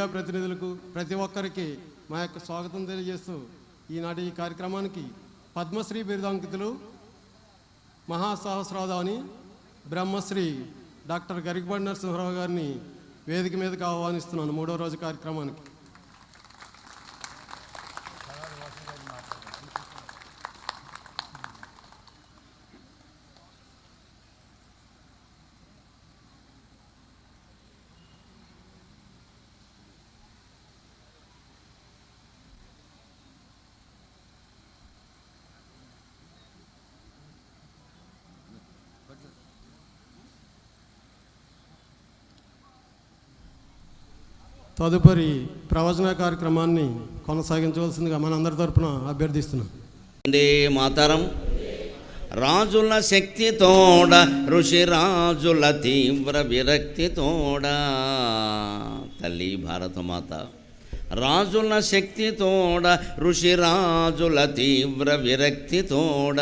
Media ప్రతినిధులకు ప్రతి ఒక్కరికి మా యొక్క స్వాగతం తెలియజేస్తూ ఈనాటి ఈ కార్యక్రమానికి పద్మశ్రీ బిరుదాంకితులు మహాసహస్రాధాని బ్రహ్మశ్రీ డాక్టర్ గరికబండి నరసింహరావు గారిని వేదిక మీదకి ఆహ్వానిస్తున్నాను మూడో రోజు కార్యక్రమానికి. తదుపరి ప్రవచన కార్యక్రమాన్ని కొనసాగించవలసిందిగా మనందరి తరపున అభ్యర్థిస్తున్నాం. వందే మాతరం. రాజుల శక్తితోడ ఋషి రాజుల తీవ్ర విరక్తితోడ తల్లి భారతమాత రాజుల శక్తితోడ ఋషి రాజుల తీవ్ర విరక్తితోడ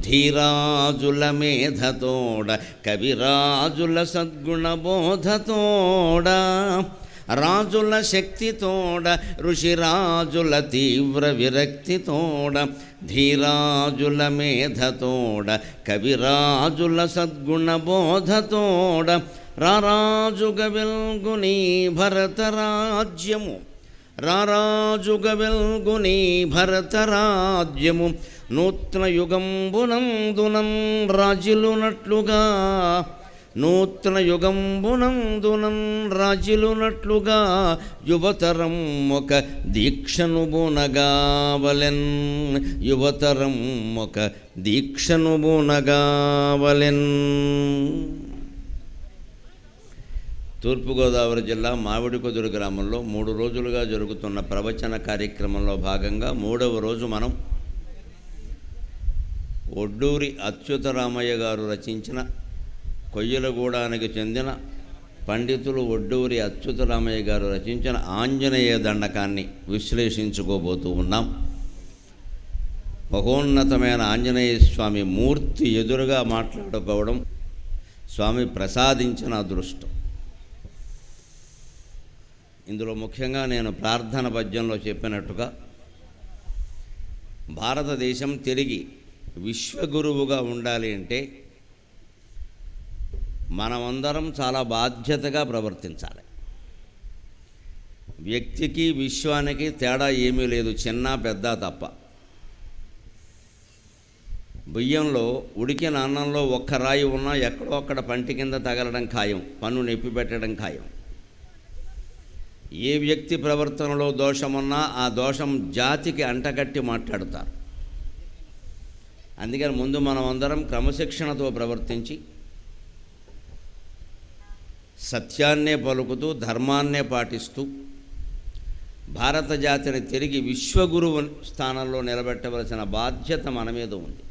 ధీరాజుల మేధతోడ కవిరాజుల సద్గుణ బోధతోడ రాజుల శక్తితోడ ఋషిరాజుల తీవ్ర విరక్తితోడ ధీరాజుల మేధతోడ కవిరాజుల సద్గుణ బోధతోడ రారాజుగ వెల్గుని భరతరాజ్యము రారాజుగ వెల్గుని భరతరాజ్యము నూత్న యుగంబునందునం రాజిలునట్లుగా నూతన యుగంబునందునం రాజులునట్లుగా యువతరం ఒక దీక్షను బునగావలెన్ యువతరం ఒక దీక్షను బునగావలెన్ తూర్పుగోదావరి జిల్లా మామిడికొదురు గ్రామంలో మూడు రోజులుగా జరుగుతున్న ప్రవచన కార్యక్రమంలో భాగంగా మూడవ రోజు మనం ఒడ్డూరి అచ్యుతరామయ్య గారు రచించిన కొయ్యలగూడానికి చెందిన పండితులు ఒడ్డూరి అచ్యుతరామయ్య గారు రచించిన ఆంజనేయ దండకాన్ని విశ్లేషించుకోబోతూ ఉన్నాం. మహోన్నతమైన ఆంజనేయ స్వామి మూర్తి ఎదురుగా మాట్లాడుకోవడం స్వామి ప్రసాదించిన అదృష్టం. ఇందులో ముఖ్యంగా నేను ప్రార్థన పద్యంలో చెప్పినట్టుగా భారతదేశం తిరిగి విశ్వగురువుగా ఉండాలి అంటే మనమందరం చాలా బాధ్యతగా ప్రవర్తించాలి. వ్యక్తికి విశ్వానికి తేడా ఏమీ లేదు. చిన్న పెద్ద తప్ప. బియ్యంలో ఉడికిన అన్నంలో ఒక్క రాయి ఉన్నా ఎక్కడో అక్కడ పంటి కింద తగలడం ఖాయం. పన్ను నొప్పి పెట్టడం ఖాయం. ఏ వ్యక్తి ప్రవర్తనలో దోషమున్నా ఆ దోషం జాతికి అంటగట్టి మాట్లాడుతారు. అందుకని ముందు మనం అందరం క్రమశిక్షణతో ప్రవర్తించి సత్యాన్నే పలుకుతూ ధర్మాన్నే పాటిస్తూ భారత జాతిని తిరిగి విశ్వగురువు స్థానంలో నిలబెట్టవలసిన బాధ్యత మన మీద ఉంది.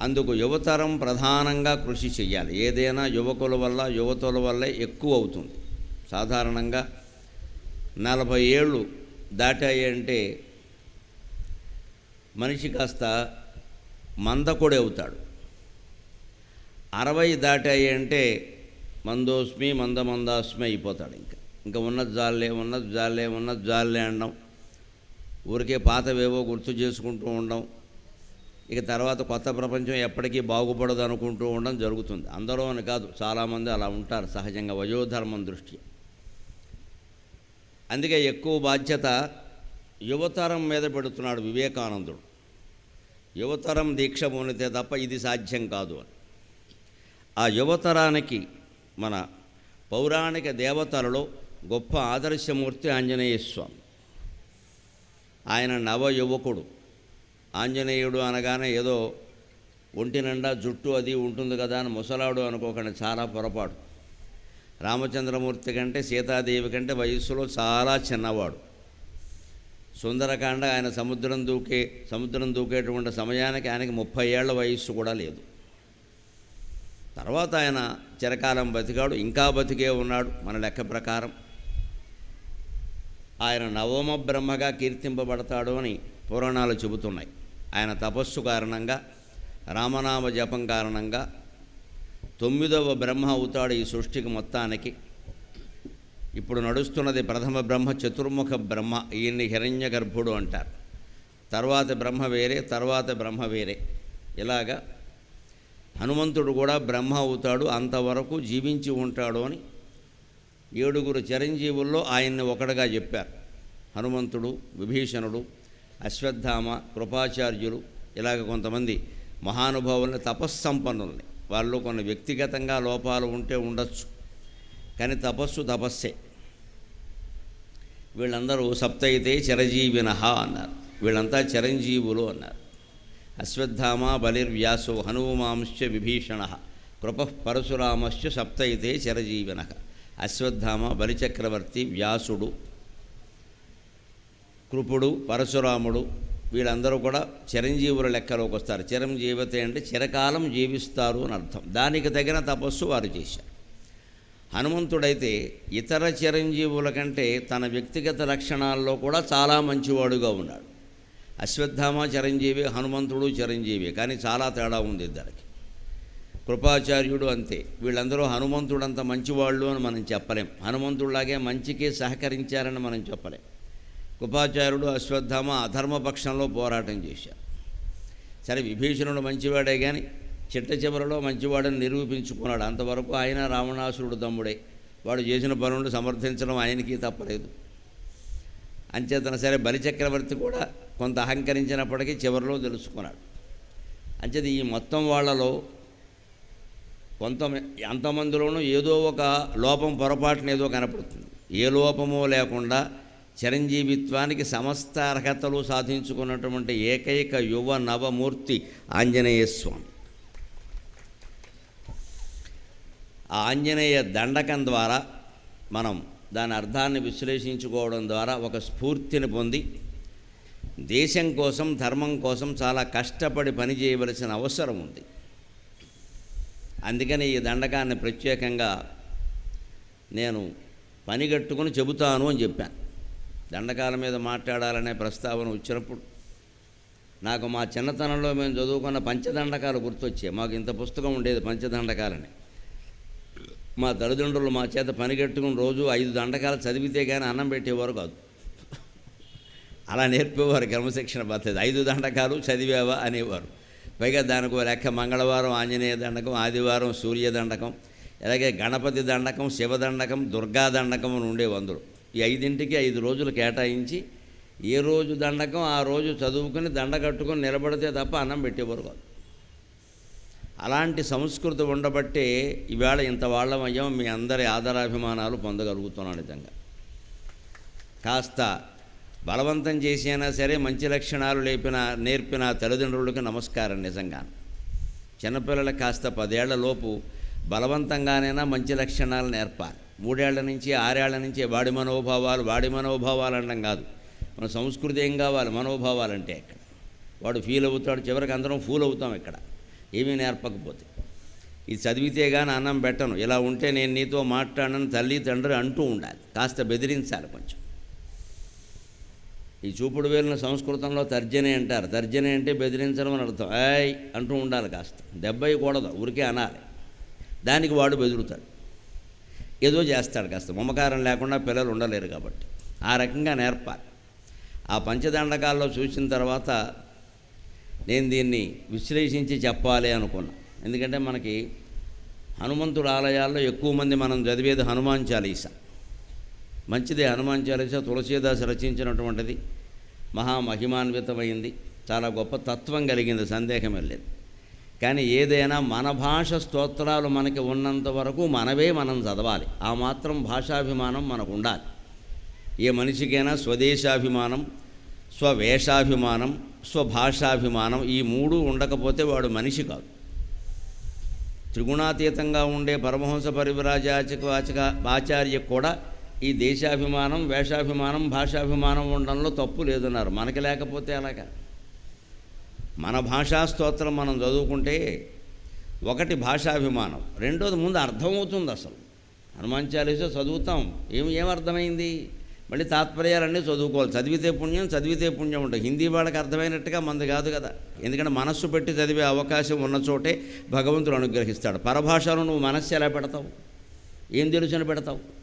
అందుకు యువతరం ప్రధానంగా కృషి చేయాలి ఏదైనా యువకుల వల్ల యువతుల వల్లే ఎక్కువ అవుతుంది. సాధారణంగా నలభై ఏళ్ళు దాటాయి అంటే మనిషి కాస్త మందకొడి అవుతాడు. అరవై దాటాయి అంటే మందోస్మి మంద మందాస్మి అయిపోతాడు ఇంకా. ఇంకా ఉన్నది జాలే ఉన్నది జాలే ఉన్నది జాలే అనడం ఊరికే పాతవేవో గుర్తు చేసుకుంటూ ఉండడం ఇక తర్వాత కొత్త ప్రపంచం ఎప్పటికీ బాగుపడదు అనుకుంటూ ఉండడం జరుగుతుంది. అందరూ అని కాదు చాలామంది అలా ఉంటారు సహజంగా వయోధర్మం దృష్టి. అందుకే ఎక్కువ బాధ్యత యువతరం మీద పెడుతున్నాడు వివేకానందుడు. యువతరం దీక్ష పోనితే తప్ప ఇది సాధ్యం కాదు అని. ఆ యువతరానికి మన పౌరాణిక దేవతలలో గొప్ప ఆదర్శమూర్తి ఆంజనేయ స్వామి. ఆయన నవ యువకుడు. ఆంజనేయుడు అనగానే ఏదో ఒంటి నిండా జుట్టు అది ఉంటుంది కదా అని ముసలాడు అనుకోకండి చాలా పొరపాటు. రామచంద్రమూర్తి కంటే సీతాదేవి కంటే వయస్సులో చాలా చిన్నవాడు. సుందరకాండ ఆయన సముద్రం దూకే సముద్రం దూకేటువంటి సమయానికి ఆయనకి ముప్పై ఏళ్ళ వయస్సు కూడా లేదు. తర్వాత ఆయన చిరకాలం బతికాడు ఇంకా బతికే ఉన్నాడు మన లెక్క ప్రకారం. ఆయన నవమ బ్రహ్మగా కీర్తింపబడతాడు అని పురాణాలు చెబుతున్నాయి. ఆయన తపస్సు కారణంగా రామనామ జపం కారణంగా తొమ్మిదవ బ్రహ్మ అవుతాడు ఈ సృష్టికి మొత్తానికి. ఇప్పుడు నడుస్తున్నది ప్రథమ బ్రహ్మ చతుర్ముఖ బ్రహ్మ ఈయన్ని హిరణ్య గర్భుడు అంటారు. తర్వాత బ్రహ్మ వేరే తర్వాత బ్రహ్మ వేరే. ఇలాగా హనుమంతుడు కూడా బ్రహ్మ అవుతాడు అంతవరకు జీవించి ఉంటాడు అని ఏడుగురు చిరంజీవుల్లో ఆయన్ని ఒకడుగా చెప్పారు. హనుమంతుడు విభీషణుడు అశ్వత్థామ కృపాచార్యులు ఇలాగ కొంతమంది మహానుభావుల్ని తపస్సంపన్నుల్ని. వాళ్ళు కొన్ని వ్యక్తిగతంగా లోపాలు ఉంటే ఉండొచ్చు కానీ తపస్సు తపస్సే. వీళ్ళందరూ సప్తయితే చిరజీవిన అన్నారు. వీళ్ళంతా చిరంజీవులు అన్నారు. అశ్వత్థామ బలిర్వ్యాసో హనుమాంశ్చ విభీషణ కృప పరశురామశ్చ సప్తయితే చిరజీవిన అశ్వత్థామ బలిచక్రవర్తి వ్యాసుడు కృపుడు పరశురాముడు వీళ్ళందరూ కూడా చిరంజీవుల లెక్కలోకి వస్తారు. చిరంజీవతే అంటే చిరకాలం జీవిస్తారు అని అర్థం. దానికి తగిన తపస్సు వారు చేశారు. హనుమంతుడైతే ఇతర చిరంజీవుల కంటే తన వ్యక్తిగత లక్షణాల్లో కూడా చాలా మంచివాడుగా ఉన్నాడు. అశ్వత్థామ చిరంజీవి హనుమంతుడు చిరంజీవి. కానీ చాలా తేడా ఉంది ఇద్దరికి. కృపాచార్యుడు అంతే. వీళ్ళందరూ హనుమంతుడంత మంచివాళ్ళు అని మనం చెప్పలేం. హనుమంతుడిలాగే మంచికి సహకరించారని మనం చెప్పలేం. కృపాచార్యుడు అశ్వత్థామ అధర్మపక్షంలో పోరాటం చేశారు. సరే విభీషణుడు మంచివాడే కానీ చిట్ట చివరిలో మంచివాడని నిరూపించుకున్నాడు. అంతవరకు ఆయన రావణాసురుడు తమ్ముడే. వాడు చేసిన పనులు సమర్థించడం ఆయనకి తప్పలేదు. అంచేతన సరే బలిచక్రవర్తి కూడా కొంత అహంకరించినప్పటికీ చివరిలో తెలుసుకున్నాడు. అంచేది ఈ మొత్తం వాళ్ళలో కొంత అంతమందిలోనూ ఏదో ఒక లోపం పొరపాటున ఏదో కనపడుతుంది. ఏ లోపమో లేకుండా చిరంజీవిత్వానికి సమస్త అర్హతలు సాధించుకున్నటువంటి ఏకైక యువ నవమూర్తి ఆంజనేయ స్వామి. ఆ ఆంజనేయ దండకం ద్వారా మనం దాని అర్థాన్ని విశ్లేషించుకోవడం ద్వారా ఒక స్ఫూర్తిని పొంది దేశం కోసం ధర్మం కోసం చాలా కష్టపడి పనిచేయవలసిన అవసరం ఉంది. అందుకని ఈ దండకాన్ని ప్రత్యేకంగా నేను పనిగట్టుకుని చెబుతాను అని చెప్పాను. దండకాల మీద మాట్లాడాలనే ప్రస్తావన వచ్చినప్పుడు నాకు మా చిన్నతనంలో మేము చదువుకున్న పంచదండకాలు గుర్తొచ్చాయి. మాకు ఇంత పుస్తకం ఉండేది పంచదండకాలని. మా తల్లిదండ్రులు మా చేత పనిగట్టుకుని రోజు ఐదు దండకాలు చదివితే కానీ అన్నం పెట్టేవారు కాదు. అలా నేర్పేవారు క్రమశిక్షణ పద్ధతి. ఐదు దండకాలు చదివావా అనేవారు. పైగా దానికి ఒక లెక్క మంగళవారం ఆంజనేయ దండకం ఆదివారం సూర్య దండకం అలాగే గణపతి దండకం శివదండకం దుర్గా దండకం అని ఉండేవి అందులో. ఈ ఐదింటికి ఐదు రోజులు కేటాయించి ఏ రోజు దండకం ఆ రోజు చదువుకుని దండ కట్టుకొని నిలబడితే తప్ప అన్నం పెట్టేవారు కాదు. అలాంటి సంస్కృతి ఉండబట్టే ఈవేళ ఇంత వాళ్ళమయ్యాం మీ అందరి ఆదరాభిమానాలు పొందగలుగుతున్నాను నిజంగా. కాస్త బలవంతం చేసినా సరే మంచి లక్షణాలు లేపిన నేర్పిన తల్లిదండ్రులకు నమస్కారం నిజంగా. చిన్నపిల్లలకు కాస్త పదేళ్ళలోపు బలవంతంగానైనా మంచి లక్షణాలు నేర్పాలి. మూడేళ్ళ నుంచి ఆరేళ్ళ నుంచి వాడి మనోభావాలు వాడి మనోభావాలు అనడం కాదు. మన సంస్కృతి ఏం కావాలి? మనోభావాలు అంటే ఇక్కడ వాడు ఫీల్ అవుతాడు చివరికి అందరం ఫూల్ అవుతాం ఇక్కడ. ఏమీ నేర్పకపోతే. ఇది చదివితే కానీ అన్నం పెట్టను. ఇలా ఉంటే నేను నీతో మాట్లాడను తల్లి తండ్రి అంటూ ఉండాలి. కాస్త బెదిరించాలి కొంచెం. ఈ చూపుడు వేలిన సంస్కృతంలో తర్జనే అంటారు. తర్జనే అంటే బెదిరించడం అని అర్థం. ఏయ్ అంటూ ఉండాలి కాస్త. దెబ్బయి కూడదు ఊరికే అనాలి. దానికి వాడు బెదురుతాడు. ఏదో చేస్తాడు కాస్త. మమకారం లేకుండా పిల్లలు ఉండలేరు కాబట్టి. ఆ రకంగా నేర్పాలి. ఆ పంచదండకాల్లో చూసిన తర్వాత నేను దీన్ని విశ్లేషించి చెప్పాలి అనుకున్నా. ఎందుకంటే మనకి హనుమంతుడు ఆలయాల్లో ఎక్కువ మంది మనం చదివేది హనుమాన్ చాలీసా. మంచిదే హనుమాన్ చాలీస తులసీదాస్ రచించినటువంటిది. మహామహిమాన్వితమైంది చాలా గొప్ప తత్వం కలిగింది సందేహమే లేదు. కానీ ఏదైనా మన భాష స్తోత్రాలు మనకి ఉన్నంత వరకు మనవే మనం చదవాలి. ఆ మాత్రం భాషాభిమానం మనకు ఉండాలి ఏ మనిషికైనా స్వదేశాభిమానం స్వవేషాభిమానం స్వభాషాభిమానం ఈ మూడు ఉండకపోతే వాడు మనిషి కాదు. త్రిగుణాతీతంగా ఉండే పరమహంస పరివిరాజాచక ఆచక ఆచార్య కూడా ఈ దేశాభిమానం వేషాభిమానం భాషాభిమానం ఉండడంలో తప్పు లేదన్నారు. మనకి లేకపోతే అలాగా మన భాషా స్తోత్రం మనం చదువుకుంటే ఒకటి భాషాభిమానం రెండోది ముందు అర్థమవుతుంది అసలు. హనుమాన్ చాలీసో చదువుతాం. ఏం ఏమర్థమైంది మళ్ళీ తాత్పర్యాలన్నీ చదువుకోవాలి. చదివితే పుణ్యం చదివితే పుణ్యం ఉంటుంది. హిందీ వాళ్ళకి అర్థమైనట్టుగా మంది కాదు కదా. ఎందుకంటే మనస్సు పెట్టి చదివే అవకాశం ఉన్న చోటే భగవంతుడు అనుగ్రహిస్తాడు. పరభాషలో నువ్వు మనస్సు ఎలా పెడతావు? ఏం తెలుసుని పెడతావు?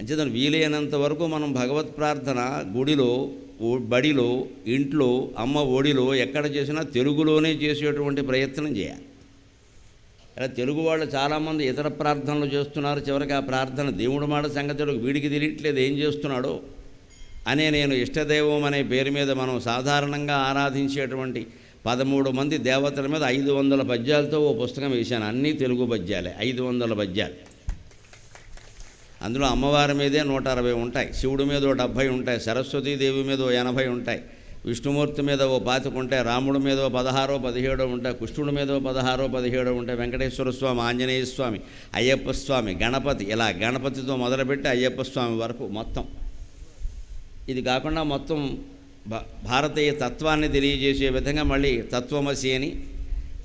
అంచేతను వీలైనంత వరకు మనం భగవత్ ప్రార్థన గుడిలో ఓ- బడిలో ఇంట్లో అమ్మ ఒడిలో ఎక్కడ చేసినా తెలుగులోనే చేసేటువంటి ప్రయత్నం చేయాలి. ఇలా తెలుగు వాళ్ళు చాలామంది ఇతర ప్రార్థనలు చేస్తున్నారు. చివరికి ఆ ప్రార్థన దేవుడు మాట సంగతులకు వీడికి తెలియట్లేదు. ఏం చేస్తున్నాడో అనే నేను ఇష్టదైవం అనే పేరు మీద మనం సాధారణంగా ఆరాధించేటువంటి పదమూడు మంది దేవతల మీద ఐదు వందల పద్యాలతో ఓ పుస్తకం వేశాను. అన్నీ తెలుగు పద్యాలే ఐదు వందల పద్యాలు. అందులో అమ్మవారి మీదే నూట అరవై ఉంటాయి. శివుడి మీద డెబ్భై ఉంటాయి. సరస్వతీదేవి మీద ఎనభై ఉంటాయి. విష్ణుమూర్తి మీద ఓ పాతిక ఉంటాయి. రాముడి మీద ఓ పదహారో పదిహేడో ఉంటాయి. కృష్ణుడి మీద ఓ పదహారో పదిహేడో ఉంటాయి. వెంకటేశ్వర స్వామి ఆంజనేయ స్వామి అయ్యప్ప స్వామి గణపతి ఇలా గణపతితో మొదలుపెట్టి అయ్యప్ప స్వామి వరకు మొత్తం. ఇది కాకుండా మొత్తం భారతీయ తత్వాన్ని తెలియజేసే విధంగా మళ్ళీ తత్వమసి అని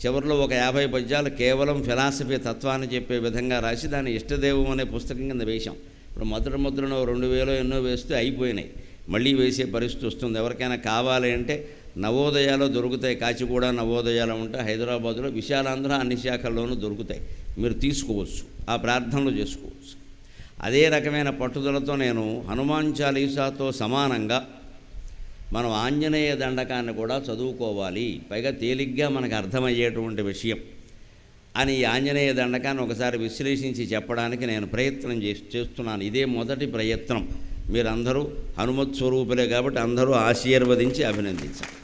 చివరిలో ఒక యాభై పద్యాలు కేవలం ఫిలాసఫీ తత్వాన్ని చెప్పే విధంగా రాసి దాన్ని ఇష్టదేవం అనే పుస్తకం కింద వేశాం. ఇప్పుడు మధుర ముద్రను రెండు వేలో ఎన్నో వేస్తే అయిపోయినాయి. మళ్ళీ వేసే పరిస్థితి వస్తుంది. ఎవరికైనా కావాలి అంటే నవోదయాలు దొరుకుతాయి. కాచిగూడ నవోదయాలు ఉంటాయి హైదరాబాదులో విశాలాంధ్ర అన్ని శాఖల్లోనూ దొరుకుతాయి. మీరు తీసుకోవచ్చు. ఆ ప్రార్థనలు చేసుకోవచ్చు. అదే రకమైన పట్టుదలతో నేను హనుమాన్ చాలీసాతో సమానంగా మనం ఆంజనేయ దండకాన్ని కూడా చదువుకోవాలి. పైగా తేలిగ్గా మనకు అర్థమయ్యేటువంటి విషయం. అని ఈ ఆంజనేయ దండకాన్ని ఒకసారి విశ్లేషించి చెప్పడానికి నేను ప్రయత్నం చేస్తున్నాను. ఇదే మొదటి ప్రయత్నం. మీరందరూ హనుమత్ స్వరూపులే కాబట్టి అందరూ ఆశీర్వదించి అభినందించాలి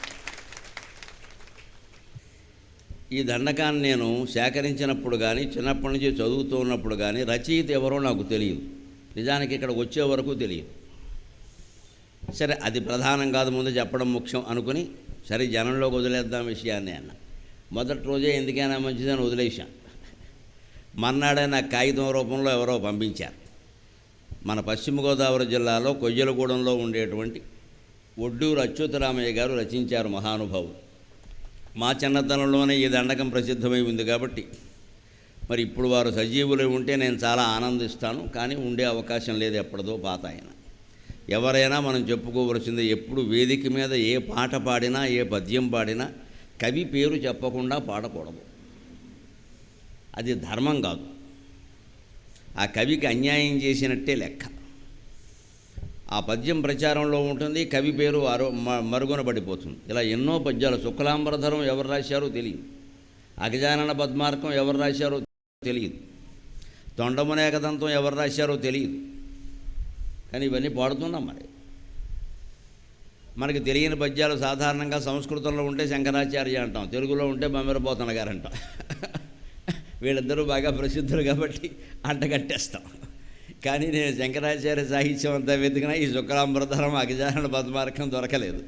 ఈ దండకాన్ని నేను సేకరించినప్పుడు కానీ చిన్నప్పటి నుంచి చదువుతూ ఉన్నప్పుడు కానీ రచయిత ఎవరో నాకు తెలియదు. నిజానికి ఇక్కడ వచ్చే వరకు తెలియదు. సరే అది ప్రధానం కాదు ముందు చెప్పడం ముఖ్యం అనుకుని సరే జనంలోకి వదిలేద్దాం విషయాన్ని అన్న. మొదటి రోజే ఎందుకైనా మంచిదని వదిలేశాం. మర్నాడే నా కాగితం రూపంలో ఎవరో పంపించారు. మన పశ్చిమ గోదావరి జిల్లాలో కొయ్యలగూడెంలో ఉండేటువంటి ఒడ్డూరు అచ్యుతరామయ్య గారు రచించారు మహానుభావుడు. మా చిన్నతనంలోనే ఈ దండకం ప్రసిద్ధమై ఉంది కాబట్టి మరి ఇప్పుడు వారు సజీవులై ఉంటే నేను చాలా ఆనందిస్తాను కానీ ఉండే అవకాశం లేదు ఎప్పటిదో పాత ఆయన. ఎవరైనా మనం చెప్పుకోవలసింది ఎప్పుడు వేదిక మీద ఏ పాట పాడినా ఏ పద్యం పాడినా కవి పేరు చెప్పకుండా పాడకూడదు. అది ధర్మం కాదు. ఆ కవికి అన్యాయం చేసినట్టే లెక్క. ఆ పద్యం ప్రచారంలో ఉంటుంది కవి పేరు అరు మరుగున పడిపోతుంది ఇలా ఎన్నో పద్యాలు శుక్లాంబరధరం ఎవరు రాశారో తెలియదు. అగజానన పద్మార్కం ఎవరు రాశారో తెలియదు. తొండమునేకదంతం ఎవరు రాశారో తెలియదు. కానీ ఇవన్నీ పాడుతున్నాం మరి. మనకి తెలియని పద్యాలు సాధారణంగా సంస్కృతంలో ఉంటే శంకరాచార్య అంటాం తెలుగులో ఉంటే బమ్మెరపోతన గారు అంటాం. వీళ్ళిద్దరూ బాగా ప్రసిద్ధులు కాబట్టి అంటగట్టేస్తాం కానీ నేను శంకరాచార్య సాహిత్యం అంతా వెతికినా ఈ శుక్లాంబరధరం అగజారణ పద్మార్కం దొరకలేదు.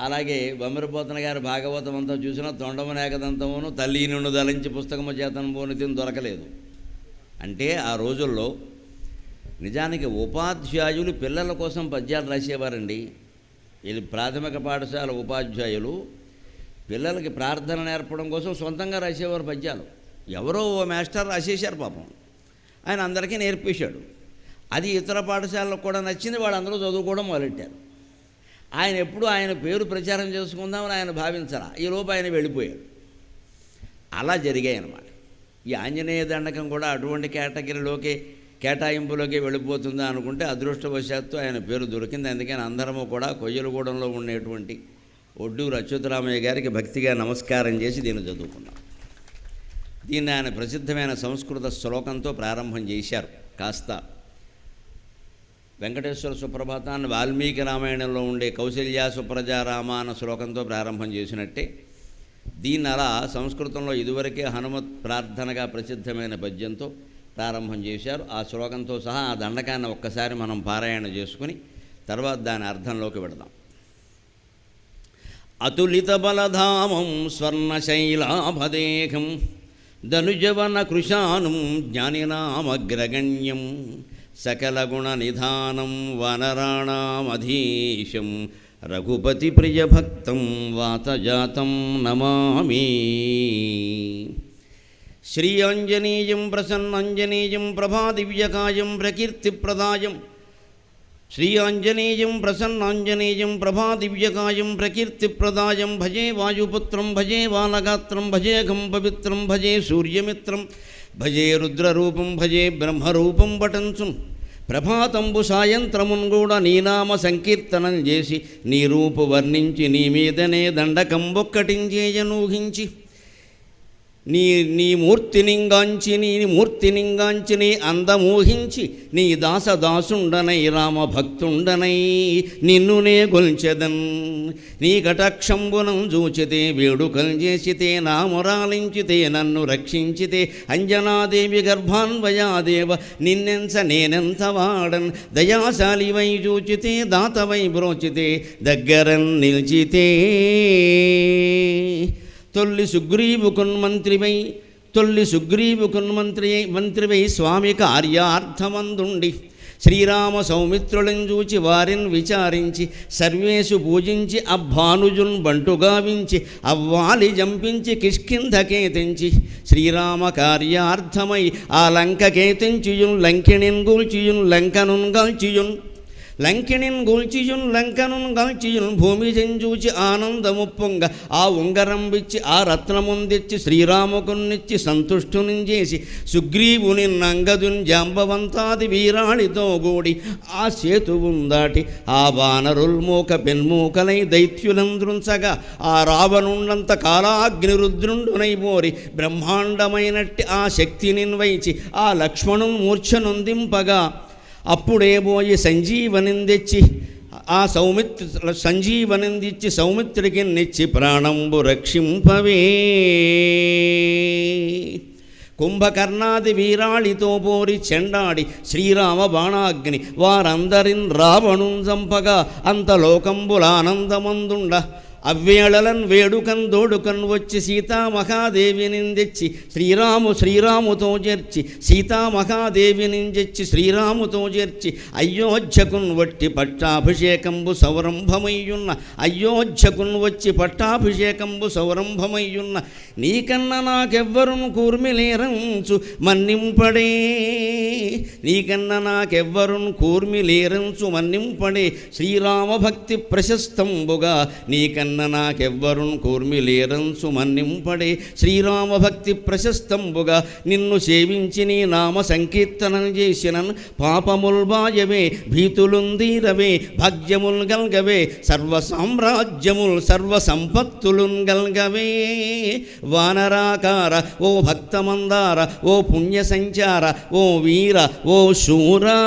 అలాగే బొమ్మరపోతన గారి భాగవతం అంతా చూసినా తొండమనేకదంతమును తల్లి నుండి దళించి పుస్తకము చేతను పోనితిని దొరకలేదు. అంటే ఆ రోజుల్లో నిజానికి ఉపాధ్యాయులు పిల్లల కోసం పద్యాలు రాసేవారండి. ఇది ప్రాథమిక పాఠశాల ఉపాధ్యాయులు. పిల్లలకి ప్రార్థన నేర్పడం కోసం సొంతంగా రాసేవారు పద్యాలు. ఎవరో ఓ మాస్టర్ రాసేశారు పాపం. ఆయన అందరికీ నేర్పేశాడు. అది ఇతర పాఠశాలకు కూడా నచ్చింది వాళ్ళందరూ చదువుకోవడం మొదలెట్టారు. ఆయన ఎప్పుడు ఆయన పేరు ప్రచారం చేసుకుందామని ఆయన భావించరా. ఈలోపు ఆయన వెళ్ళిపోయాడు. అలా జరిగాయి అన్నమాట ఈ ఆంజనేయ దండకం కూడా అటువంటి కేటగిరీలోకి కేటాయింపులోకి వెళ్ళిపోతుందా అనుకుంటే అదృష్టవశాత్తు ఆయన పేరు దొరికింది. అందుకని అందరము కూడా కొయ్యలగూడెంలో ఉండేటువంటి ఒడ్డూరు అచ్యుతరామయ్య గారికి భక్తిగా నమస్కారం చేసి దీన్ని చదువుకున్నాం. దీన్ని ఆయన ప్రసిద్ధమైన సంస్కృత శ్లోకంతో ప్రారంభం చేశారు. కాస్త వెంకటేశ్వర సుప్రభాతాన్ని వాల్మీకి రామాయణంలో ఉండే కౌశల్య సుప్రజారామ అన్న శ్లోకంతో ప్రారంభం చేసినట్టే దీన్ని అలా సంస్కృతంలో ఇదివరకే హనుమత్ ప్రార్థనగా ప్రసిద్ధమైన పద్యంతో ప్రారంభం చేశారు. ఆ శ్లోకంతో సహా ఆ దండకాన్ని ఒక్కసారి మనం పారాయణ చేసుకుని తర్వాత దాని అర్థంలోకి వెడదాం అతులిత బలధామం స్వర్ణశైలాభదేహం ధనుజవన కృషానం జ్ఞానినామగ్రగణ్యం సకలగుణ నిధానం వనరాణామధీశం రఘుపతి ప్రియభక్తం వాతజాతం నమామి. శ్రీ ఆంజనేయం ప్రసన్నంజనేయం ప్రభాదివ్యకాయం ప్రకీర్తిప్రదాయం శ్రీ ఆంజనేయం ప్రసన్నాంజనేయం ప్రభాదివ్యకాయం ప్రకీర్తిప్రదాయం భజే వాయుపుత్రం భజే బాలగాత్రం భజేఘం పవిత్రం భజే సూర్యమిత్రం భజే రుద్రరూపం భజే బ్రహ్మరూపం పటంచున్ ప్రభాతంబు సాయంత్రమున్ కూడా నీనామ సంకీర్తనం చేసి నీ రూపు వర్ణించి నీ మీదనే దండకంబొక్కటించేయనూహించి నీ నీ మూర్తినింగాంచి నీ మూర్తినింగాంచి నీ అందమూహించి నీ దాసదాసుండనై రామ భక్తుండనై నిన్ను నే గొల్చెదన్. నీ కటాక్షంబునం చూచితే వేడుకలు చేసితే నా మురాలించితే నన్ను రక్షించితే అంజనాదేవి గర్భాన్వయాదేవ నిన్నెంత నేనెంత వాడన్. దయాశాలివై చూచితే దాతవై బ్రోచితే దగ్గరన్ నిలిచితే. తొల్లి సుగ్రీవుకున్ మంత్రివై తొల్లి సుగ్రీవుకున్ మంత్రి మంత్రివై స్వామి కార్యార్థమందుండి. శ్రీరామ సౌమిత్రులను చూచి వారిని విచారించి సర్వేషు పూజించి అబ్బానుజున్ బంటుగావించి అవ్వాలి జంపించి కిష్కింధకేతించి శ్రీరామ కార్యార్థమై ఆ లంకకేతించియున్ లంకిణిన్ గూల్చియున్ లంకనున్ గల్చియున్. లంకిణిన్ గూల్చియున్ లంకనున్ గల్చియున్ భూమి జంజూచి ఆనందము పొంగ ఆ ఉంగరం విచ్చి ఆ రత్నముందిచ్చి శ్రీరాముకున్నిచ్చి సంతుష్టుని చేసి సుగ్రీవుని నంగదున్ జాంబవంతాది వీరాళితో గూడి ఆ సేతువున్ దాటి ఆ వానరుల్మూక పెన్మూకలై దైత్యులంద్రుంచగా ఆ రావణుండంత కాలాగ్నిరుద్రుండునై పోరి బ్రహ్మాండమైనట్టి ఆ శక్తిని వైచి ఆ లక్ష్మణున్ మూర్ఛనుందింపగా అప్పుడే పోయి సంజీవనిందెచ్చి ఆ సౌమిత్ర సంజీవనిందిచ్చి సౌమిత్రికి నిచ్చి ప్రాణంబు రక్షింపవే. కుంభకర్ణాది వీరాళితో పోరి చెండాడి శ్రీరామ బాణాగ్ని వారందరిన్ రావణుం చంపగా అంత లోకంబులానందమందుండ అవ్వేళలన్ వేడుకన్ దోడుకన్ వచ్చి సీతామహాదేవిని తెచ్చి శ్రీరాము శ్రీరాముతో చేర్చి సీతామహాదేవిని తెచ్చి శ్రీరాముతో చేర్చి అయోధ్యకున్ వట్టి పట్టాభిషేకంబు సౌరంభమయ్యున్న అయోధ్యకున్ వచ్చి పట్టాభిషేకంబు సౌరంభమయ్యున్న నీకన్నా నాకెవ్వరును కూర్మిలేరంచు మన్నింపడే నీకన్నా నాకెవ్వరును కూర్మిలేరంచు మన్నింపడే శ్రీరామ భక్తి ప్రశస్తంబుగా నీకన్నా నాకెవ్వరును కూర్మిలేరంచు మన్నింపడే శ్రీరామ భక్తి ప్రశస్తంబుగా నిన్ను సేవించి నీ నామ సంకీర్తనం చేసినన్ పాపముల్బాయవే భీతులుందీరవే భాగ్యముల్ గల్గవే సర్వ సామ్రాజ్యముల్ సర్వ సంపత్తులున్ గల్గవే. వానరాకార ఓ భక్తమందార ఓ పుణ్య సంచార ఓ వీర ఓ శూరా.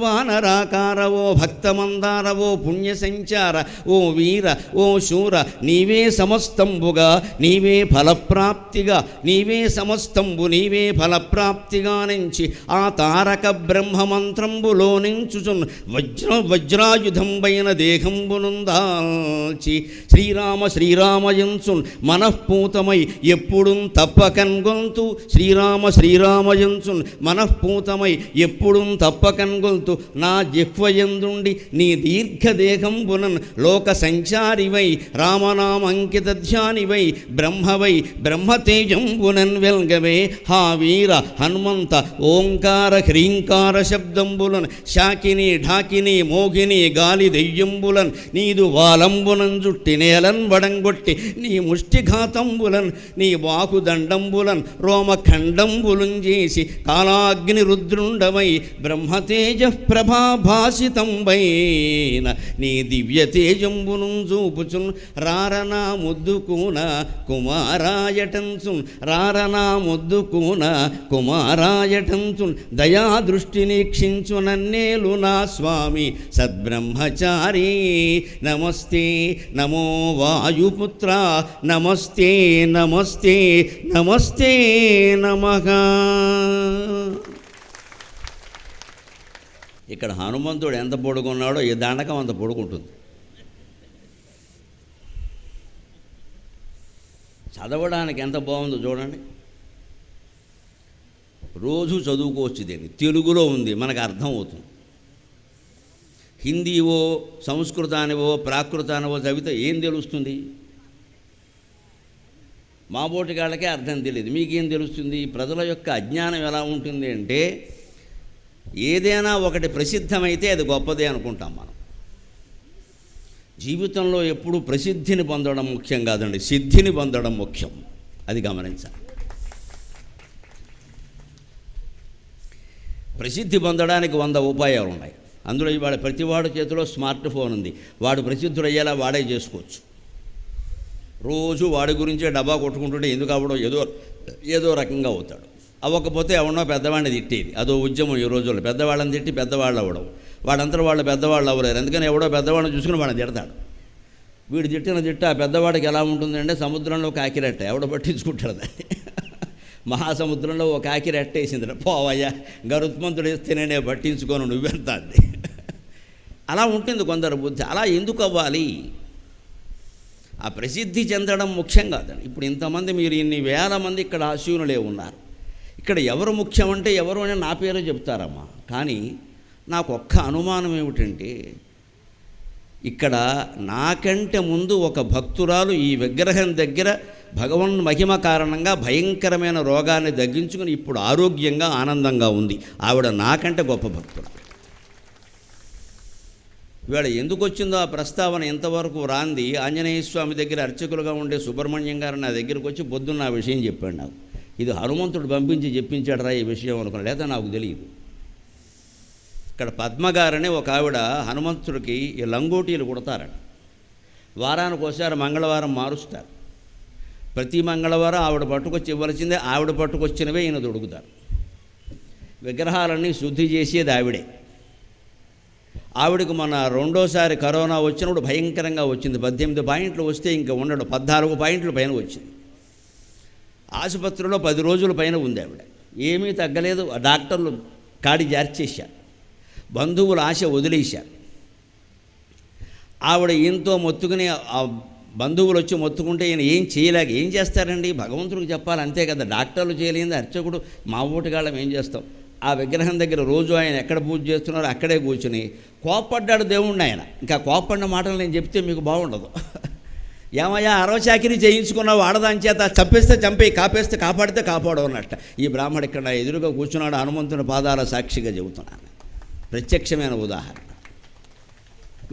వానరాకార ఓ భక్తమందార ఓ పుణ్యసంచార ఓ వీర ఓ శూర నీవే సమస్తంబుగా నీవే ఫలప్రాప్తిగా నీవే సమస్తంబు నీవే ఫలప్రాప్తిగా నుంచి ఆ తారక బ్రహ్మమంత్రంబులో నించుచున్ వజ్ర వజ్రాయుధంబైన దేహంబునుందాల్చి శ్రీరామ శ్రీరామయంచున్ మనఃపూతమై ఎప్పుడు తప్పకన్ గొంతు శ్రీరామ శ్రీరామయంచున్ మనఃపూతమై ఎప్పుడు తప్పకన్ గొంతు నా జిహ్వయందుండి నీ దీర్ఘదేహంబునన్ లోక సంచారివై రామనామంకిత ధ్యానివై బ్రహ్మవై బ్రహ్మతేజం పునన్ వెల్గవే హా వీర హనుమంత ఓంకార హ్రీంకార శబ్దంబులన్ శాకిని ఢాకిని మోగిని గాలి దెయ్యంబులన్ నీదు వాలంబునం జుట్టి నేలన్ వడంగొట్టి నీ ముష్టిఘాతంబులన్ నీ బాహుదండంబులన్ రోమఖండంబులం చేసి కాలాగ్ని రుద్రుండవై బ్రహ్మతేజ ప్రభాభాషితంబైన నీ దివ్య తేజంబును చూపుచున్ రారనా ముద్దుకూన కుమారాయటంచున్ రారనా ముద్దుకూన కుమారాయటంచున్ దయా దృష్టి నీక్షించు నన్నేలు నా స్వామి సద్బ్రహ్మచారి. నమస్తే నమో వాయుపుత్ర నమస్తే నమస్తే నమస్తే నమ. ఇక్కడ హనుమంతుడు ఎంత పొడుగున్నాడో ఈ దండకం అంత పొడుగుంటుంది. చదవడానికి ఎంత బాగుందో చూడండి. రోజు చదువుకోవచ్చు దీన్ని. తెలుగులో ఉంది మనకు అర్థం అవుతుంది హిందీవో సంస్కృతానివో ప్రాకృతానివో చదివితే ఏం తెలుస్తుంది? మా బోటిగాళ్ళకే అర్థం తెలియదు మీకేం తెలుస్తుంది? ప్రజల యొక్క అజ్ఞానం ఎలా ఉంటుంది అంటే ఏదైనా ఒకటి ప్రసిద్ధమైతే అది గొప్పదే అనుకుంటాం మనం. జీవితంలో ఎప్పుడు ప్రసిద్ధిని పొందడం ముఖ్యం కాదండి సిద్ధిని పొందడం ముఖ్యం. అది గమనించాలి. ప్రసిద్ధి పొందడానికి వంద ఉపాయాలు ఉన్నాయి. అందులో ఇవాళ ప్రతివాడు చేతిలో స్మార్ట్ ఫోన్ ఉంది. వాడు ప్రసిద్ధుడయ్యేలా వాడే చేసుకోవచ్చు. రోజు వాడి గురించే డబ్బా కొట్టుకుంటుంటే ఎందుకు అవ్వడం ఏదో ఏదో రకంగా అవుతాడు. అవ్వకపోతే ఎవడో పెద్దవాడిని తిట్టేది. అదో ఉద్యమం ఈ రోజుల్లో. పెద్దవాళ్ళని తిట్టి పెద్దవాళ్ళు అవ్వడం. వాడంతా వాళ్ళు పెద్దవాళ్ళు అవ్వలేరు. ఎందుకని ఎవడో పెద్దవాడిని చూసుకుని వాడిని తిడతాడు. వీడు తిట్టిన తిట్ట ఆ పెద్దవాడికి ఎలా ఉంటుందంటే సముద్రంలో కాకిరెట్ట. ఎవడ పట్టించుకుంటాడు దాన్ని మహాసముద్రంలో ఒక కాకిరెట్ట వేసింది పోవయ్యా గరుత్మంతుడు వేస్తేనే నేను పట్టించుకోను నువ్వెంత అంది. అలా ఉంటుంది కొందరు బుద్ధి. అలా ఎందుకు అవ్వాలి? ఆ ప్రసిద్ధి చెందడం ముఖ్యం కాదండి. ఇప్పుడు ఇంతమంది మీరు ఇన్ని వేల మంది ఇక్కడ ఆశీనులే ఉన్నారు. ఇక్కడ ఎవరు ముఖ్యం అంటే ఎవరు అని నా పేరే చెప్తారమ్మా. కానీ నాకు ఒక్క అనుమానం ఏమిటంటే ఇక్కడ నాకంటే ముందు ఒక భక్తురాలు ఈ విగ్రహం దగ్గర భగవన్ మహిమ కారణంగా భయంకరమైన రోగాన్ని తగ్గించుకుని ఇప్పుడు ఆరోగ్యంగా ఆనందంగా ఉంది. ఆవిడ నాకంటే గొప్ప భక్తురాలు ఇవాళ ఎందుకు వచ్చిందో ఆ ప్రస్తావన ఇంతవరకు రాంది. ఆంజనేయ స్వామి దగ్గర అర్చకులుగా ఉండే సుబ్రహ్మణ్యం గారు నా దగ్గరికి వచ్చి పొద్దున్న ఆ విషయం చెప్పాడు నాకు. ఇది హనుమంతుడు పంపించి చెప్పించాడు రా ఈ విషయం అనుకున్నా లేదా నాకు తెలియదు. ఇక్కడ పద్మగారనే ఒక ఆవిడ హనుమంతుడికి ఈ లంగోటీలు కుడతారట. వారానికి ఒకసారి మంగళవారం మారుస్తారు. ప్రతి మంగళవారం ఆవిడ పట్టుకొచ్చి ఇవ్వాల్సిందే ఆవిడ పట్టుకొచ్చినవే ఈయన దొడుకుతారు విగ్రహాలన్నీ శుద్ధి చేసేది ఆవిడే. ఆవిడకు మన రెండోసారి కరోనా వచ్చినప్పుడు భయంకరంగా వచ్చింది. పద్దెనిమిది పాయింట్లు వస్తే ఇంకా ఉండడు పద్నాలుగు పాయింట్లు పైన వచ్చింది. ఆసుపత్రిలో పది రోజుల పైన ఉంది ఆవిడ. ఏమీ తగ్గలేదు. ఆ డాక్టర్లు కాడి జార్చేశారు బంధువుల ఆశ వదిలేశారు ఆవిడ ఈయనతో మొత్తుకుని ఆ బంధువులు వచ్చి మొత్తుకుంటే ఈయన ఏం చేయలేక ఏం చేస్తారండి? భగవంతుడికి చెప్పాలి అంతే కదా. డాక్టర్లు చేయలేదు అర్చకుడు మా ఊటిగాళ్ళం ఏం చేస్తాం? ఆ విగ్రహం దగ్గర రోజు ఆయన ఎక్కడ పూజ చేస్తున్నారో అక్కడే కూర్చుని కోపడ్డాడు దేవుణ్ణి ఆయన. ఇంకా కోప్పడిన మాటలు నేను చెప్తే మీకు బాగుండదు. ఏమయ్యా అరవచాకిరి చేయించుకున్న వాడదాని చేత చంపేస్తే చంపే కాపేస్తే కాపాడితే కాపాడు అన్నట్ట. ఈ బ్రాహ్మడు ఇక్కడ ఎదురుగా కూర్చున్నాడు హనుమంతుని పాదాల సాక్షిగా చెబుతున్నాను ప్రత్యక్షమైన ఉదాహరణ.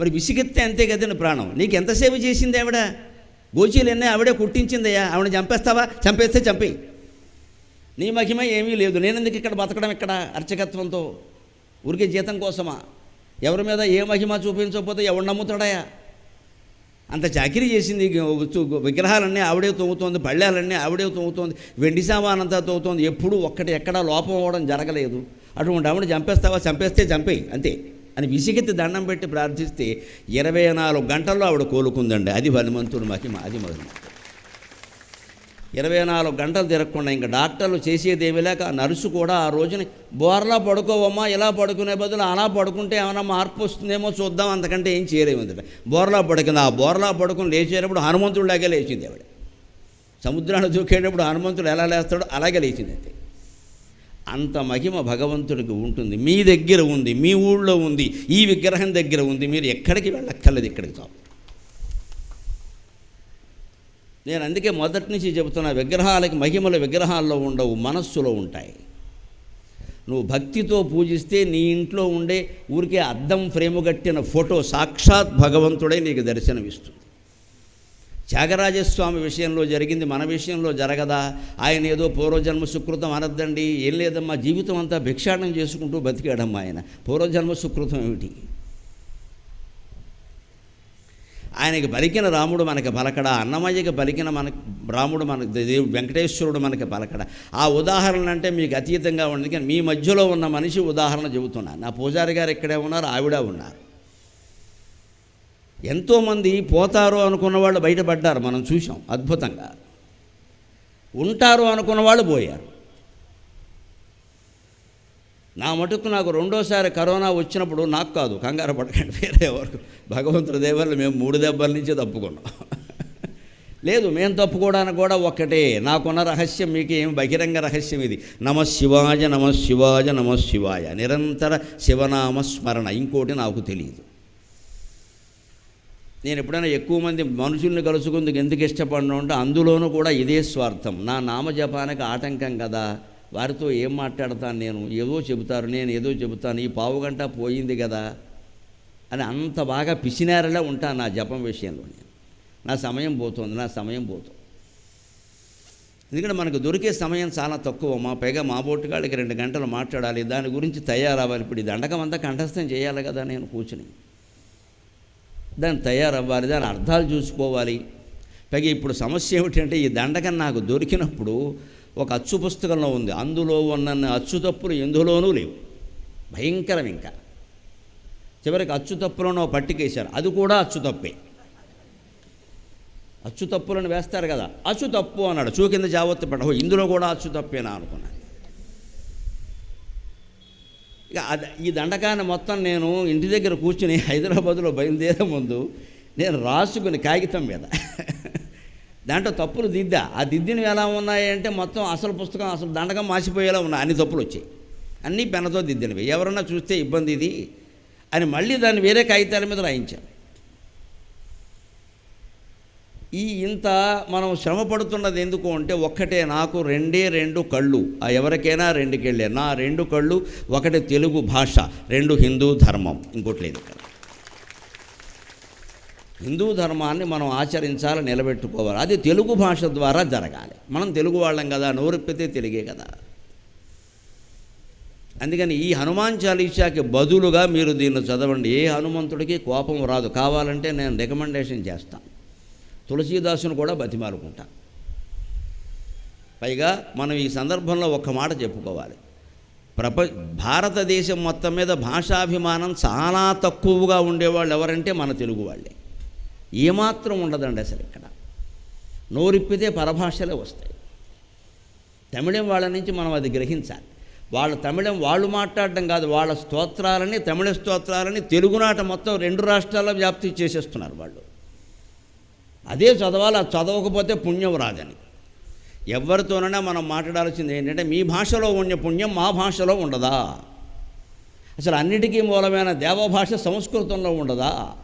మరి విసిగెత్తే అంతే కదండి ప్రాణం. నీకు ఎంతసేపు చేసింది ఆవిడ? గోచీలు ఆవిడే కుట్టించిందయ్యా. ఆవిడ చంపేస్తావా? చంపేస్తే చంపేయి. నీ మహిమ ఏమీ లేదు. నేనెందుకు ఇక్కడ బతకడం ఇక్కడ అర్చకత్వంతో? ఊరికే జీతం కోసమా? ఎవరి మీద ఏ మహిమ చూపించకపోతే ఎవడు నమ్ముతాడయా అంత చాకిరీ చేసింది విగ్రహాలన్నీ ఆవిడే తోముతోంది పళ్ళాలన్నీ ఆవిడే తోముతోంది వెండి సామానంతా తోముతోంది. ఎప్పుడు ఒక్కటి ఎక్కడా లోపం అవ్వడం జరగలేదు. అటువంటి ఆవిడ చంపేస్తావా? చంపేస్తే చంపేయి అంతే. అని విసిగెత్తి దండం పెట్టి ప్రార్థిస్తే ఇరవై నాలుగు గంటల్లో ఆవిడ కోలుకుందండి. అది హనుమంతుడు మహిమ అది మహిమ. ఇరవై నాలుగు గంటలు తిరగకుండా ఇంకా డాక్టర్లు చేసేది ఏమీ లేక ఆ నర్సు కూడా ఆ రోజుని బోర్లా పడుకోవమ్మా ఇలా పడుకునే బదులు అలా పడుకుంటే ఏమైనా మార్పు వస్తుందేమో చూద్దాం అంతకంటే ఏం చేయలేము బోర్లా పడుకుంది ఆ బోర్లా పడుకుని లేచేటప్పుడు హనుమంతుడిలాగే లేచింది ఆవిడ. సముద్రాన్ని దూకేటప్పుడు హనుమంతుడు ఎలా లేస్తాడో అలాగే లేచింది అంతే. అంత మహిమ భగవంతుడికి ఉంటుంది మీ దగ్గర ఉంది మీ ఊళ్ళో ఉంది ఈ విగ్రహం దగ్గర ఉంది మీరు ఎక్కడికి వెళ్ళక్కర్లేదు ఇక్కడికి చాలు నేను అందుకే మొదటి నుంచి చెబుతున్నా విగ్రహాలకి మహిమల విగ్రహాల్లో ఉండవు మనస్సులో ఉంటాయి. నువ్వు భక్తితో పూజిస్తే నీ ఇంట్లో ఉండే ఊరికే అద్దం ఫ్రేము కట్టిన ఫోటో సాక్షాత్ భగవంతుడే నీకు దర్శనమిస్తుంది. త్యాగరాజస్వామి విషయంలో జరిగింది మన విషయంలో జరగదా? ఆయన ఏదో పూర్వజన్మ సుకృతం అనద్దండి ఏం లేదమ్మా జీవితం అంతా భిక్షాటం చేసుకుంటూ బతికాడమ్మా ఆయన. పూర్వజన్మ సుకృతం ఏమిటి? ఆయనకి పలికిన రాముడు మనకి పలకడా అన్నమయ్యకి పలికిన మన రాముడు మనకి దేవు వెంకటేశ్వరుడు మనకి పలకడా. ఆ ఉదాహరణ అంటే మీకు అతీతంగా ఉంది కానీ మీ మధ్యలో ఉన్న మనిషి ఉదాహరణ చెబుతున్నాను నా పూజారి గారు ఇక్కడే ఉన్నారు ఆవిడ ఉన్నారు. ఎంతోమంది పోతారు అనుకున్న వాళ్ళు బయటపడ్డారు మనం చూసాం అద్భుతంగా. ఉంటారు అనుకున్న వాళ్ళు పోయారు. నా మటుకు నాకు రెండోసారి కరోనా వచ్చినప్పుడు నాకు కాదు కంగారు పడకండి వేరే ఎవరు. భగవంతుడి దేవర్లు మేము మూడు దెబ్బల నుంచి తప్పుకున్నాం. లేదు మేము తప్పుకోవడానికి కూడా ఒక్కటే. నాకున్న రహస్యం మీకు ఏం బహిరంగ రహస్యం ఇది. నమ శివాయ నమ శివాయ నమ శివాయ. నిరంతర శివనామ స్మరణ. ఇంకోటి నాకు తెలియదు నేను ఎప్పుడైనా ఎక్కువ మంది మనుషుల్ని కలుసుకుందుకు ఎందుకు ఇష్టపడను అంటే అందులోనూ కూడా ఇదే స్వార్థం. నా నామజపానికి ఆటంకం కదా. వారితో ఏం మాట్లాడతాను నేను? ఏదో చెబుతారు నేను ఏదో చెబుతాను ఈ పావు గంట పోయింది కదా అని అంత బాగా పిసినారలా ఉంటాను నా జపం విషయంలో నేను. నా సమయం పోతుంది నా సమయం పోతుంది. ఎందుకంటే మనకు దొరికే సమయం చాలా తక్కువ. మా పైగా మా బోటుగాళ్ళకి రెండు గంటలు మాట్లాడాలి. దాని గురించి తయారవ్వాలి. ఇప్పుడు ఈ దండకం అంతా కంఠస్థం చేయాలి కదా నేను కూర్చుని. దాన్ని తయారవ్వాలి దాని అర్థాలు చూసుకోవాలి. పైగా ఇప్పుడు సమస్య ఏమిటంటే ఈ దండకం నాకు దొరికినప్పుడు ఒక అచ్చు పుస్తకంలో ఉంది. అందులో ఉన్న అచ్చు తప్పులు ఎందులోనూ లేవు. భయంకరం ఇంకా. చివరికి అచ్చు తప్పులను పట్టికేశారు. అది కూడా అచ్చు తప్పే. అచ్చు తప్పులను వేస్తారు కదా. అచ్చు తప్పు అన్నాడు. చూ కింద జావత్తు ఇందులో కూడా అచ్చు తప్పేనా అనుకున్నాను ఇక అది ఈ దండకాన్ని మొత్తం నేను ఇంటి దగ్గర కూర్చుని హైదరాబాద్లో బయలుదేరే ముందు నేను రాసుకుని కాగితం మీద దాంట్లో తప్పులు దిద్దా. ఆ దిద్దినవి ఎలా ఉన్నాయి అంటే మొత్తం అసలు పుస్తకం అసలు దండగా మాసిపోయేలా ఉన్నాయి. అన్ని తప్పులు వచ్చాయి. అన్నీ పెనతో దిద్దినవి. ఎవరన్నా చూస్తే ఇబ్బంది ఇది అని మళ్ళీ దాన్ని వేరే కాగితాల మీద రాయించాను ఈ ఇంత మనం శ్రమ పడుతున్నది ఎందుకు అంటే ఒక్కటే నాకు రెండే రెండు కళ్ళు. ఆ ఎవరికైనా రెండు కళ్ళే. నా రెండు కళ్ళు ఒకటి తెలుగు భాష రెండు హిందూ ధర్మం. ఇంకోటి లేదు కదా హిందూ ధర్మాన్ని మనం ఆచరించాలి నిలబెట్టుకోవాలి. అది తెలుగు భాష ద్వారా జరగాలి. మనం తెలుగు వాళ్ళం కదా నోరెప్పితే తెలుగే కదా. అందుకని ఈ హనుమాన్ చాలీసాకి బదులుగా మీరు దీన్ని చదవండి. ఏ హనుమంతుడికి కోపం రాదు. కావాలంటే నేను రికమెండేషన్ చేస్తాను తులసీదాసును కూడా బతిమాలుకుంటా. పైగా మనం ఈ సందర్భంలో ఒక్క మాట చెప్పుకోవాలి. ప్రప భారతదేశం మొత్తం మీద భాషాభిమానం చాలా తక్కువగా ఉండేవాళ్ళు ఎవరంటే మన తెలుగు వాళ్ళే. ఏమాత్రం ఉండదండి అసలు ఇక్కడ. నోరిప్పితే పరభాషలే వస్తాయి. తమిళం వాళ్ళ నుంచి మనం అది గ్రహించాలి. వాళ్ళ తమిళం వాళ్ళు మాట్లాడడం కాదు వాళ్ళ స్తోత్రాలని తమిళ స్తోత్రాలని తెలుగునాట మొత్తం రెండు రాష్ట్రాల్లో వ్యాప్తి చేసేస్తున్నారు వాళ్ళు. అదే చదవాలి అది చదవకపోతే పుణ్యం రాదని. ఎవరితోనైనా మనం మాట్లాడాల్సింది ఏంటంటే మీ భాషలో ఉన్న పుణ్యం మా భాషలో ఉండదా? అసలు అన్నిటికీ మూలమైన దేవభాష సంస్కృతంలో ఉండదా?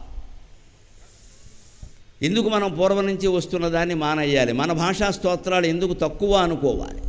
ఎందుకు మనం పూర్వం నుంచి వస్తున్న దాన్ని మానేయాలి? మన భాషా స్తోత్రాలు ఎందుకు తక్కువ అనుకోవాలి?